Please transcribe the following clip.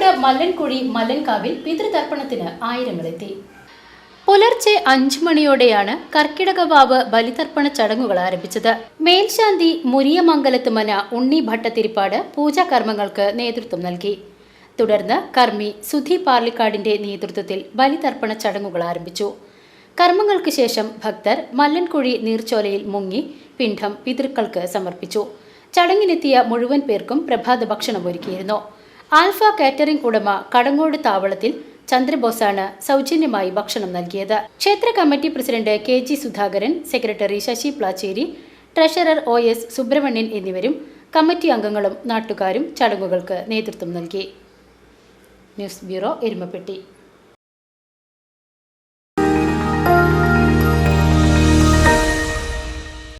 കടങ്ങോട് മല്ലൻകുഴി മല്ലൻകാവിൽ പിതൃതർപ്പണത്തിന് ആയിരങ്ങളെത്തി. പുലർച്ചെ അഞ്ചു മണിയോടെയാണ് കർക്കിടകവാവ് ബലിതർപ്പണ ചടങ്ങുകൾ ആരംഭിച്ചത്. മേൽശാന്തി മുരിയമംഗലത്ത് മന ഉണ്ണി ഭട്ടത്തിരിപ്പാട് പൂജാകർമ്മങ്ങൾക്ക് നേതൃത്വം നൽകി. തുടർന്ന് കർമ്മി സുധി പാർലിക്കാടിന്റെ നേതൃത്വത്തിൽ ബലിതർപ്പണ ചടങ്ങുകൾ ആരംഭിച്ചു. കർമ്മങ്ങൾക്ക് ശേഷം ഭക്തർ മല്ലൻകുഴി നീർച്ചോലയിൽ മുങ്ങി പിണ്ഡം പിതൃക്കൾക്ക് സമർപ്പിച്ചു. ചടങ്ങിനെത്തിയ മുഴുവൻ പേർക്കും പ്രഭാത ഭക്ഷണം ഒരുക്കിയിരുന്നു ആൽഫ കാറ്ററിംഗ് ഉടമ കടങ്ങോട് താവളത്തിൽ ചന്ദ്രബോസാണ് സൗജന്യമായി ഭക്ഷണം നൽകിയത്. ക്ഷേത്ര committee president K G Sudhakaran secretary Sasi Placheri treasurer O S Subramanian എന്നിവരും കമ്മിറ്റി അംഗങ്ങളും നാട്ടുകാരും ചടങ്ങുകൾക്ക് നേതൃത്വം നൽകി. News bureau Erumapetty.